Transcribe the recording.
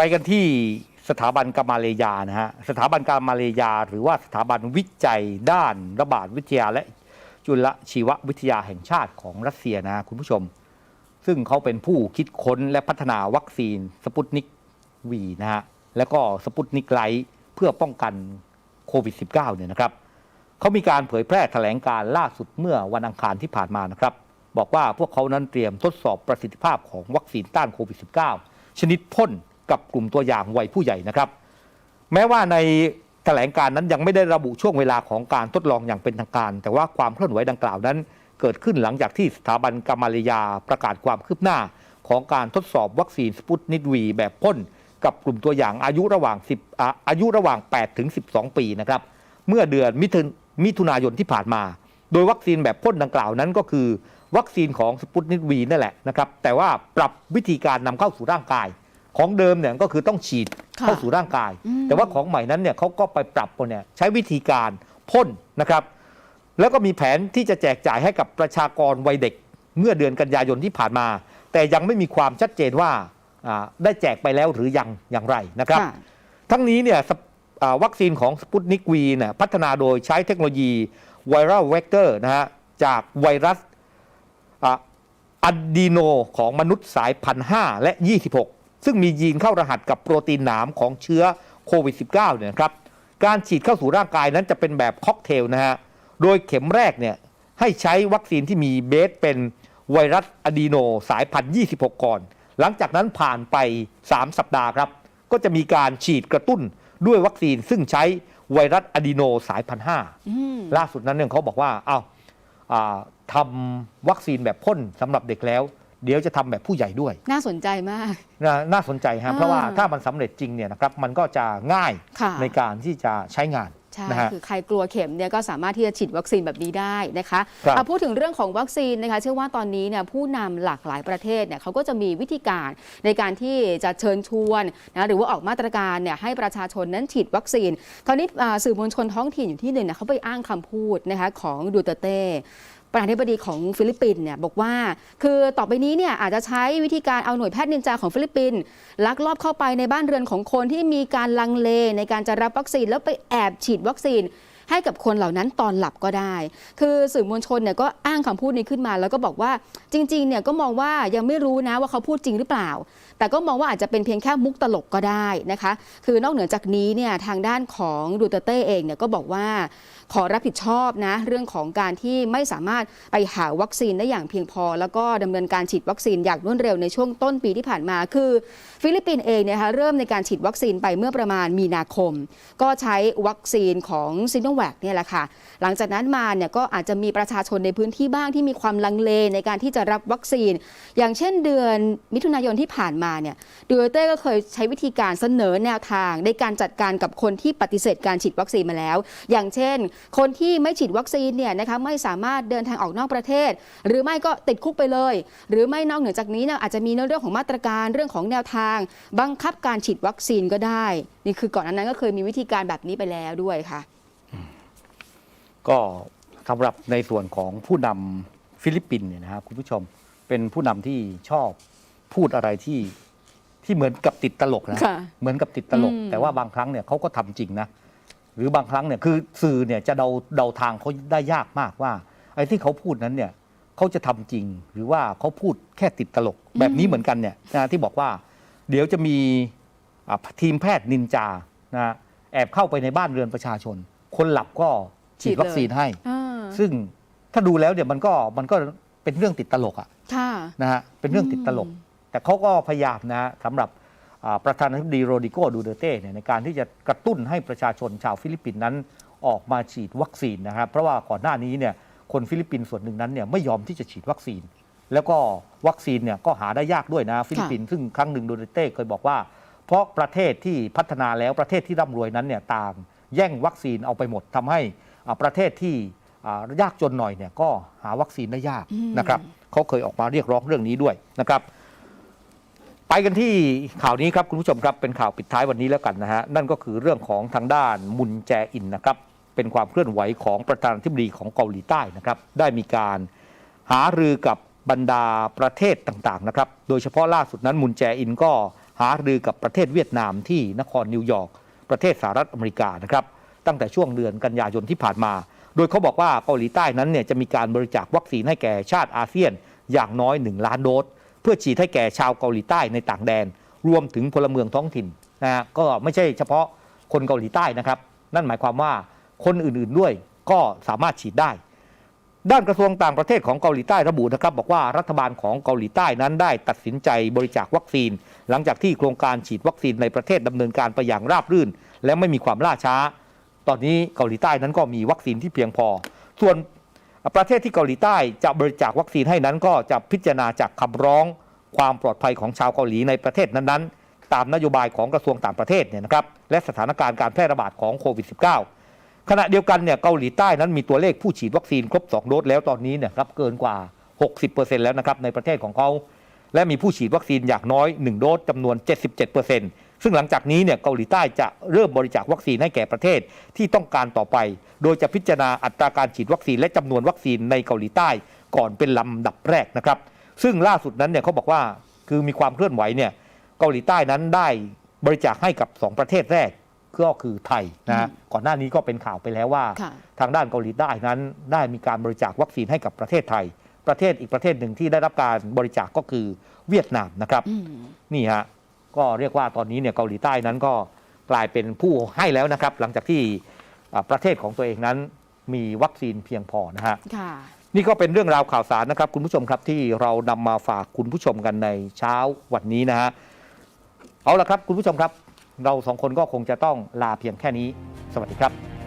ไปกันที่สถาบันกามาเลยานะฮะสถาบันกามาเลยา หรือว่าสถาบันวิจัยด้านระบาดวิทยาและจุลชีววิทยาแห่งชาติของรัสเซียนะคุณผู้ชม ซึ่งเขาเป็นผู้คิดค้นและพัฒนาวัคซีนสปุตนิกวีนะฮะแล้วก็สปุตนิกไลท์เพื่อป้องกันโควิด -19 เนี่ยนะครับเขามีการเผยแพร่แถลงการล่าสุดเมื่อวันอังคารที่ผ่านมานะครับ บอกว่าพวกเขานั้นเตรียมทดสอบประสิทธิภาพของวัคซีนต้านโควิด -19 ชนิดพ่น กับกลุ่มตัวอย่างวัยผู้ใหญ่นะครับ แม้ว่าในแถลงการนั้นยังไม่ได้ระบุช่วงเวลาของการทดลองอย่างเป็นทางการ แต่ว่าความเคลื่อนไหวดังกล่าวนั้น เกิดขึ้นหลังจากที่สถาบันกามาลยาประกาศความคืบหน้า ของการทดสอบวัคซีนสปุตนิกวีแบบพ่นกับกลุ่มตัวอย่างอายุระหว่าง 10 อาอายุระหว่าง 8 ถึง 12 ปีนะครับ เมื่อเดือนมิถุนมิถุนายนที่ผ่านมา โดยวัคซีนแบบพ่นดังกล่าวนั้นก็คือ วัคซีนของสปุตนิกวีนั่นแหละนะครับ แต่ว่าปรับวิธีการนำเข้าสู่ร่างกาย ของเดิมเนี่ยก็คือต้องฉีดค่ะเข้าสู่ร่างกายอืมแต่ว่าของใหม่นั้นเนี่ยเขาก็ไปปรับเนี่ยใช้วิธีการพ่นนะครับ แล้วก็มีแผนที่จะแจกจ่ายให้กับประชากรวัยเด็ก เมื่อเดือนกันยายนที่ผ่านมา แต่ยังไม่มีความชัดเจนว่าอ่าได้แจกไปแล้วหรือยังอย่างไรนะครับค่ะทั้งนี้เนี่ยสปอ่าวัคซีนของสปุตนิกวีเนี่ยพัฒนาโดยใช้เทคโนโลยีไวรัลเวกเตอร์นะฮะจากไวรัสอะดีโนของมนุษย์สายพันธุ์5และ 26 ซึ่งมียีนเข้ารหัสกับโปรตีนหนามของเชื้อโควิด -19 เนี่ยนะครับการฉีดเข้าสู่ร่างกายนั้นจะเป็นแบบค็อกเทลนะฮะโดยเข็มแรกเนี่ยให้ใช้วัคซีนที่มีเบสเป็นไวรัสอะดีโนสายพันธุ์26 ก่อน หลังจากนั้นผ่านไป 3 สัปดาห์ครับ ก็จะมีการฉีดกระตุ้นด้วยวัคซีนซึ่งใช้ไวรัสอะดีโนสายพันธุ์อืม5ล่าสุดนั้นเนี่ยเขาบอกว่าเอาอ่าทำวัคซีนแบบพ่นสำหรับเด็กแล้ว เดี๋ยวจะทำแบบผู้ใหญ่ด้วย น่าสนใจมากนะน่าสนใจฮะอ่าเพราะว่าถ้ามันสำเร็จจริงเนี่ยนะครับมันก็จะง่ายค่ะในการที่จะใช้งานใช่นะฮะคือใครกลัวเข็มเนี่ยก็สามารถที่จะฉีดวัคซีนแบบนี้ได้นะคะครับเอาพูดถึงเรื่องของวัคซีนนะคะเชื่อว่าตอนนี้เนี่ยผู้นำหลากหลายประเทศเนี่ยเขาก็จะมีวิธีการในการที่จะเชิญชวนนะหรือว่าออกมาตรการเนี่ยให้ประชาชนนั้นฉีดวัคซีนคราวนี้อ่าสื่อมวลชนท้องถิ่นอยู่ที่หนึ่งเนี่ยเขาไปอ้างคำพูดนะคะของดูเตอร์เต้ ประธานาธิบดีของฟิลิปปินส์เนี่ยบอกว่า คือต่อไปนี้เนี่ยอาจจะใช้วิธีการเอาหน่วยแพทย์นินจาของฟิลิปปินส์ลักลอบเข้าไปในบ้านเรือนของคนที่มีการลังเลในการจะรับวัคซีนแล้วไปแอบฉีดวัคซีนให้กับคนเหล่านั้นตอนหลับก็ได้ คือสื่อมวลชนเนี่ยก็อ้างคำพูดนี้ขึ้นมา แล้วก็บอกว่าจริงๆเนี่ยก็มองว่ายังไม่รู้นะว่าเขาพูดจริงหรือเปล่า แต่ก็มองว่าอาจจะเป็นเพียงแค่มุกตลกก็ได้นะคะ คือนอกเหนือจากนี้เนี่ยทางด้านของดูเตเต้เองเนี่ยก็บอกว่าขอรับผิดชอบนะเรื่องของการที่ไม่สามารถไปหาวัคซีนได้อย่างเพียงพอ แล้วก็ดำเนินการฉีดวัคซีนอย่างรวดเร็วในช่วงต้นปีที่ผ่านมาคือ ฟิลิปปินส์เองเนี่ยนะคะเริ่มในการฉีดวัคซีนไปเมื่อประมาณมีนาคม ก็ใช้วัคซีนของซิโนแวคเนี่ยแหละค่ะหลังจากนั้นมาเนี่ยก็อาจจะมีประชาชนในพื้นที่บ้างที่มีความลังเลในการที่จะรับวัคซีน อย่างเช่นเดือนมิถุนายนที่ผ่านมาเนี่ยดูเตอร์เต้ก็เคยใช้วิธีการเสนอแนวทาง ในการจัดการกับคนที่ปฏิเสธการฉีดวัคซีนมาแล้ว อย่างเช่น คนที่ไม่ฉีดวัคซีนเนี่ยนะคะไม่สามารถเดินทางออกนอกประเทศ หรือไม่ก็ติดคุกไปเลย หรือไม่นอกเหนือจากนี้เนี่ยอาจจะมีในเรื่องของมาตรการเรื่องของแนวทาง บังคับการฉีดวัคซีนก็ได้ นี่คือก่อนหนานั้นก็เคยมีวิธีการแบบนี้ไปแล้วด้วยค่ะ ก็สำหรับในส่วนของผู้นำฟิลิปปินส์เนี่ยนะครับคุณผู้ชมเป็นผู้นำที่ชอบ พูดอะไรที่ที่เหมือนกับติดตลกนะค่ะเหมือนกับติดตลก อืม แต่ว่าบางครั้งเนี่ยเขาก็ทำจริงนะหรือบางครั้งเนี่ยคือสื่อเนี่ยจะเดาเดาทางเขาได้ยากมากว่า ไอ้ที่เขาพูดนั้นเนี่ยเขาจะทำจริง หรือว่าเขาพูดแค่ติดตลก แบบนี้เหมือนกันเนี่ยนะที่บอกว่า เดี๋ยวจะมีอ่าทีมแพทย์นินจานะแอบเข้าไปในบ้านเรือนประชาชน คนหลับก็ฉีดวัคซีนให้ อ่าซึ่งถ้าดูแล้วเนี่ยมันก็มันก็เป็นเรื่องติดตลกอะค่ะ นะฮะเป็นเรื่องติดตลก อืม แต่เขาก็พยายามนะฮะสำหรับอ่าประธานาธิบดีโรดิโกดูเตเต้เนี่ยในการที่จะกระตุ้นให้ประชาชนชาวฟิลิปปินส์นั้นออกมาฉีดวัคซีนนะครับเพราะว่าก่อนหน้านี้เนี่ยคนฟิลิปปินส์ส่วนหนึ่งนั้นเนี่ยไม่ยอมที่จะฉีดวัคซีน แล้วก็วัคซีนเนี่ยก็หาได้ยากด้วยนะฟิลิปปินส์ซึ่งครั้งหนึ่งดูเตเต้เคยบอกว่า เพราะประเทศที่พัฒนาแล้วประเทศที่ร่ำรวยนั้นเนี่ยต่างแย่งวัคซีนเอาไปหมดทำให้อ่าประเทศที่อ่ายากจนหน่อยเนี่ยก็หาวัคซีนได้ยากอืมนะครับเขาเคยออกมาเรียกร้องเรื่องนี้ด้วยนะครับ ไปกันที่ข่าวนี้ครับคุณผู้ชมครับเป็นข่าวปิดท้ายวันนี้แล้วกันนะฮะนั่นก็คือเรื่องของทางด้านมุนแจอินนะครับเป็นความเคลื่อนไหวของประธานาธิบดีของเกาหลีใต้นะครับได้มีการหารือกับบรรดาประเทศต่างๆนะครับโดยเฉพาะล่าสุดนั้นมุนแจอินก็หารือกับประเทศเวียดนามที่นครนิวยอร์กประเทศสหรัฐอเมริกานะครับตั้งแต่ช่วงเดือนกันยายนที่ผ่านมา โดยเขาบอกว่าเกาหลีใต้นั้นเนี่ยจะมีการบริจาควัคซีนให้แก่ชาติอาเซียนอย่างน้อย 1 ล้านโดส พื่อฉีดให้แก่ชาวเกาหลีใต้ในต่างแดน รวมถึงพลเมืองท้องถิ่นนะฮะก็ไม่ใช่เฉพาะคนเกาหลีใต้นะครับ นั่นหมายความว่าคนอื่นๆด้วยก็สามารถฉีดได้ ด้านกระทรวงต่างประเทศของเกาหลีใต้ระบุนะครับ บอกว่ารัฐบาลของเกาหลีใต้นั้นได้ตัดสินใจบริจาควัคซีน หลังจากที่โครงการฉีดวัคซีนในประเทศดำเนินการไปอย่างราบรื่น และไม่มีความล่าช้า ตอนนี้เกาหลีใต้นั้นก็มีวัคซีนที่เพียงพอ ส่วน ประเทศที่เกาหลีใต้จะบริจาควัคซีนให้นั้นก็จะพิจารณาจากคำร้องความปลอดภัยของชาวเกาหลีในประเทศนั้นๆ ตามนโยบายของกระทรวงต่างประเทศเนี่ยนะครับและสถานการณ์การแพร่ระบาดของโควิด -19 ขณะเดียวกันเนี่ยเกาหลีใต้นั้นมีตัวเลขผู้ฉีดวัคซีนครบ 2 โดสแล้วตอนนี้เนี่ยครับเกินกว่า 60%แล้วนะครับในประเทศของเขาและมีผู้ฉีดวัคซีนอย่างน้อย 1 โดสจำนวน 77% ซึ่งหลังจากนี้เนี่ยเกาหลีใต้จะเริ่มบริจาควัคซีนให้แก่ประเทศที่ต้องการต่อไป โดยจะพิจารณาอัตราการฉีดวัคซีนและจำนวนวัคซีนในเกาหลีใต้ก่อนเป็นลำดับแรกนะครับ ซึ่งล่าสุดนั้นเนี่ยเขาบอกว่าคือมีความเคลื่อนไหวเนี่ยเกาหลีใต้นั้นได้บริจาคให้กับ 2 ประเทศแรกก็คือไทยนะฮะก่อนหน้านี้ก็เป็นข่าวไปแล้วว่าค่ะทางด้านเกาหลีใต้นั้น ได้มีการบริจาควัคซีนให้กับประเทศไทย ประเทศอีกประเทศหนึ่งที่ได้รับการบริจาคก็คือเวียดนามนะครับอืมนี่ฮะ ก็เรียกว่าตอนนี้เนี่ยเกาหลีใต้นั้นก็กลายเป็นผู้ให้แล้วนะครับ หลังจากที่อ่าประเทศของตัวเองนั้นมีวัคซีนเพียงพอนะฮะค่ะนี่ก็เป็นเรื่องราวข่าวสารนะครับคุณผู้ชมครับที่เรานำมาฝากคุณผู้ชมกันในเช้าวันนี้นะฮะเอาละครับคุณผู้ชมครับ เราสองคนก็คงจะต้องลาเพียงแค่นี้ สวัสดีครับ